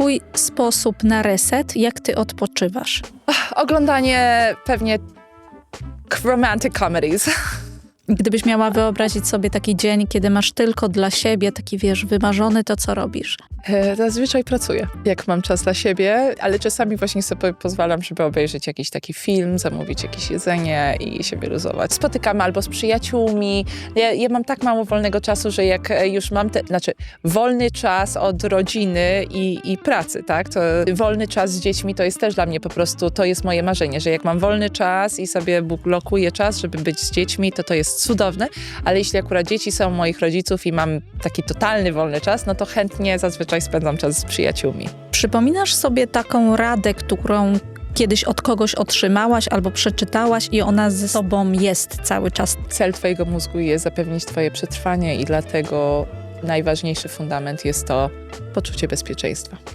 swój sposób na reset, jak ty odpoczywasz? Oglądanie pewnie romantic comedies. Gdybyś miała wyobrazić sobie taki dzień, kiedy masz tylko dla siebie, taki wiesz, wymarzony, to co robisz? E, Zazwyczaj pracuję, jak mam czas dla siebie, ale czasami właśnie sobie pozwalam, żeby obejrzeć jakiś taki film, zamówić jakieś jedzenie i się wyluzować. Spotykamy albo z przyjaciółmi. Ja, ja mam tak mało wolnego czasu, że jak e, już mam te, znaczy wolny czas od rodziny i, i pracy, tak? To wolny czas z dziećmi to jest też dla mnie po prostu, to jest moje marzenie, że jak mam wolny czas i sobie blokuję czas, żeby być z dziećmi, to to jest cudowne, ale jeśli akurat dzieci są moich rodziców i mam taki totalny wolny czas, no to chętnie zazwyczaj spędzam czas z przyjaciółmi. Przypominasz sobie taką radę, którą kiedyś od kogoś otrzymałaś albo przeczytałaś i ona ze sobą jest cały czas? Cel twojego mózgu jest zapewnić twoje przetrwanie i dlatego najważniejszy fundament jest to poczucie bezpieczeństwa.